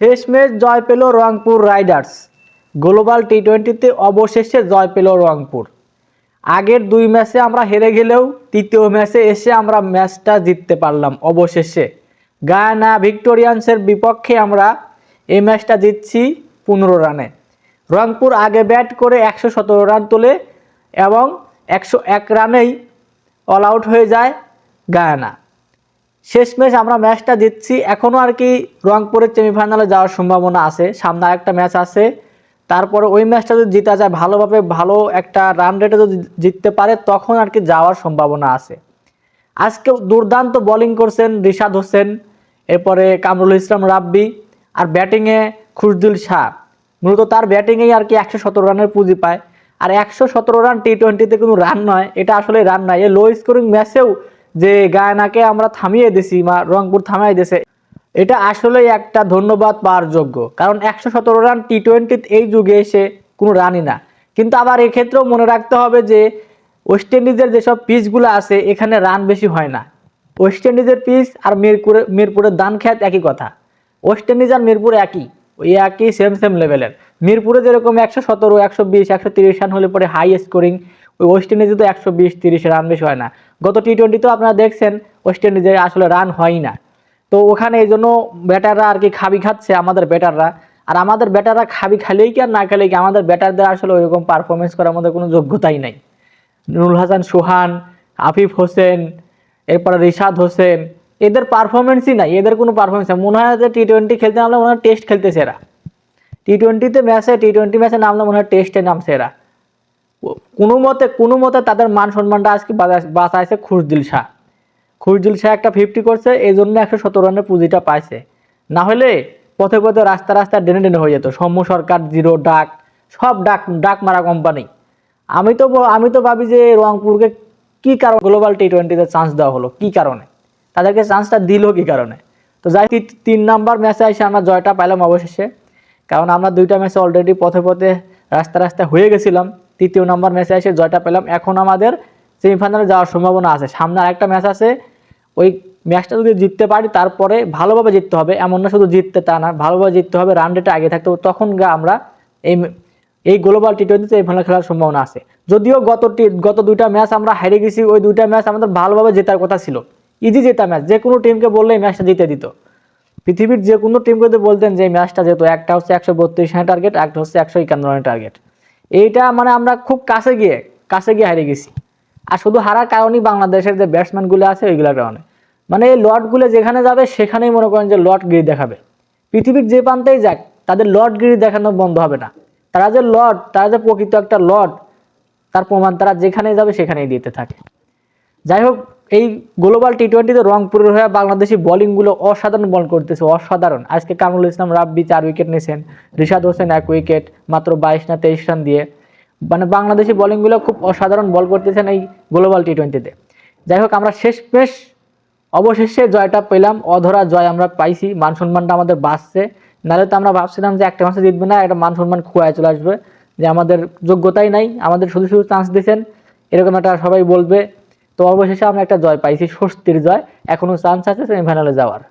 শেষ ম্যাচ জয় পেল Rangpur Riders. Global টি টোয়েন্টিতে অবশেষে জয় পেল রংপুর। আগের দুই ম্যাচে আমরা হেরে গেলেও তৃতীয় ম্যাচে এসে আমরা ম্যাচটা জিততে পারলাম অবশেষে। গায়ানা ভিক্টোরিয়ান্সের বিপক্ষে আমরা এই ম্যাচটা জিতছি পনেরো রানে। রংপুর আগে ব্যাট করে একশো সতেরো রান তোলে এবং একশো এক রানেই অল আউট হয়ে যায় গায়ানা। শেষ ম্যাচ আমরা ম্যাচটা জিতছি। এখনও আর কি রংপুরের সেমিফাইনালে যাওয়ার সম্ভাবনা আছে। সামনে একটা ম্যাচ আছে। তারপরে ওই ম্যাচটা যদি জিতা যায়, ভালোভাবে ভালো একটা রান রেটে যদি জিততে পারে, তখন আর কি যাওয়ার সম্ভাবনা আছে। আজকে দুর্দান্ত বোলিং করছেন রিশাদ হোসেন, এরপরে কামরুল ইসলাম রাব্বি আর ব্যাটিংয়ে খুশদুল শাহ। মূলত তার ব্যাটিংয়েই আর কি একশো সতেরো রানের পুঁজি পায়। আর একশো সতেরো রান টি টোয়েন্টিতে কোনো রান নয়। এটা আসলে রান নয়। এ লো স্কোরিং ম্যাচেও যে গায়নাকে আমরা থামিয়ে দিছি বা রংপুর থামিয়ে দিয়েছে এটা আসলেই একটা ধন্যবাদ পাওয়ার যোগ্য। কারণ একশো সতেরো রান টি টোয়েন্টি এই যুগে এসে কোনো রানই না। কিন্তু আবার এক্ষেত্রেও মনে রাখতে হবে যে ওয়েস্ট ইন্ডিজের যেসব পিচগুলো আছে, এখানে রান বেশি হয় না। ওয়েস্ট ইন্ডিজের পিচ আর মিরপুরে, মিরপুরের দান খ্যাত একই কথা। ওয়েস্ট ইন্ডিজ আর মিরপুর একই, ওই একই সেম সেম লেভেলের মিরপুরে যেরকম একশো সতেরো, একশো বিশ, একশো তিরিশ রান হলে পরে হাই স্কোরিং ওয়েস্ট ইন্ডিজে তো একশো বিশ, তিরিশ রান বেশি হয় না। গত টি টোয়েন্টিতেও আপনারা দেখছেন ওয়েস্ট ইন্ডিজে আসলে রান হয় না। তো ওখানে এই জন্য ব্যাটাররা আর কি খাবি খাচ্ছে আমাদের ব্যাটাররা। আর আমাদের ব্যাটাররা খাবি খালেই কি আর না খেলেই কি? আমাদের ব্যাটারদের আসলে ওইরকম পারফরমেন্স করার মধ্যে কোনো যোগ্যতাই নাই। নুরুল হাসান, সোহান, আফিফ হোসেন, এরপরে রিশাদ হোসেন, এদের পারফরমেন্সই নাই, এদের কোনো পারফরমেন্স মনে হয় যে টি টোয়েন্টি খেলতে নামলে মনে হয় টেস্ট খেলতেছে এরা। টি টোয়েন্টিতে ম্যাচে টি টোয়েন্টি ম্যাচে নামলে মনে হয় টেস্টে নামছে এরা। কোনো মতে কোনো মতে তাদের মান সম্মানটা আজকে বাঁচা- বাঁচাইছে খুশদিল শাহ। খুশদিল শাহ একটা ফিফটি করছে এই জন্য একশো সতেরো রানের পুঁজিটা পাইছে। না হলে পথে পথে রাস্তা রাস্তা ডেনে ডেনে হয়ে যেত। সৌম্য সরকার, জিরো, ডাক, সব ডাক ডাক মারা কোম্পানি আমি তো আমি তো ভাবি যে রংপুরকে কি কারণ গ্লোবাল টি টোয়েন্টিতে চান্স দেওয়া হলো? কি কারণে? তাদেরকে চান্সটা দিল কি কারণে? তো যাই তিন নাম্বার ম্যাচে এসে আমরা জয়টা পাইলাম অবশেষে। কারণ আমরা দুইটা ম্যাচে অলরেডি পথে পথে রাস্তা রাস্তায় হয়ে গেছিলাম। তৃতীয় নাম্বার ম্যাচে এসে জয়টা পেলাম। এখন আমাদের সেমিফাইনালে যাওয়ার সম্ভাবনা আছে। সামনে আরেকটা ম্যাচ আছে। ওই ম্যাচটা যদি জিততে পারি, তারপরে ভালোভাবে জিততে হবে। এমন না শুধু জিততে তা না, ভালোভাবে জিততে হবে রান রেটে আগে থাকতে হবে। তখন গা আমরা এই এই গ্লোবাল টি টোয়েন্টিতে এই ফাইনাল খেলার সম্ভাবনা আছে। যদিও গত গত দুইটা ম্যাচ আমরা হেরে গেছি, ওই দুইটা ম্যাচ আমাদের ভালোভাবে জেতার কথা ছিল। ইজি জেতা ম্যাচ যে কোনো টিমকে বললে এই ম্যাচটা জিতে দিত। পৃথিবীর যে কোনো টিমকে যদি বলতেন যে এই ম্যাচটা যেত একটা হচ্ছে একশো বত্রিশ রানের টার্গেট একটা হচ্ছে একশো একান্ন রানের টার্গেট এইটা মানে আমরা খুব কাছে গিয়ে কাছে গিয়ে হারিয়ে গেছি। আর শুধু হারার কারণেই বাংলাদেশের যে ব্যাটসম্যানগুলো আছে ওইগুলোর কারণে। মানে এই লটগুলো যেখানে যাবে সেখানেই মনে করেন যে লটগিরি দেখাবে। পৃথিবীর যে প্রান্তেই যাক, তাদের লটগিরি দেখানো বন্ধ হবে না। তারা যে লট তারা যে প্রকৃত একটা লট তার প্রমাণ তারা যেখানে যাবে সেখানেই দিতে থাকে। যাই হোক এই গ্লোবাল টি টোয়েন্টিতে রংপুরের হয়ে বাংলাদেশি বোলিংগুলো অসাধারণ বল করতেছে, অসাধারণ। আজকে কামরুল ইসলাম রাব্বি চার উইকেট নিয়েছেন রিশাদ হোসেন এক উইকেট মাত্র বাইশ না তেইশ রান দিয়ে। মানে বাংলাদেশি বোলিংগুলো খুব অসাধারণ বল করতেছেন এই গ্লোবাল টি টোয়েন্টিতে যাই হোক, আমরা শেষ পেশ, অবশেষে জয়টা পেলাম, অধরা জয় আমরা পাইছি মান সম্মানটা আমাদের বাঁচছে। নাহলে তো আমরা ভাবছিলাম যে একটা মাসে জিতবে না, একটা মান সম্মান খুয়ায় চলে আসবে। যে আমাদের যোগ্যতাই নাই, আমাদের শুধু শুধু চান্স দিয়েছেন এরকম একটা সবাই বলবে। তো অবশেষে আমরা একটা জয় পাইছি স্বস্তির জয়। এখনও চান্স আছে সেমিফাইনালে যাওয়ার।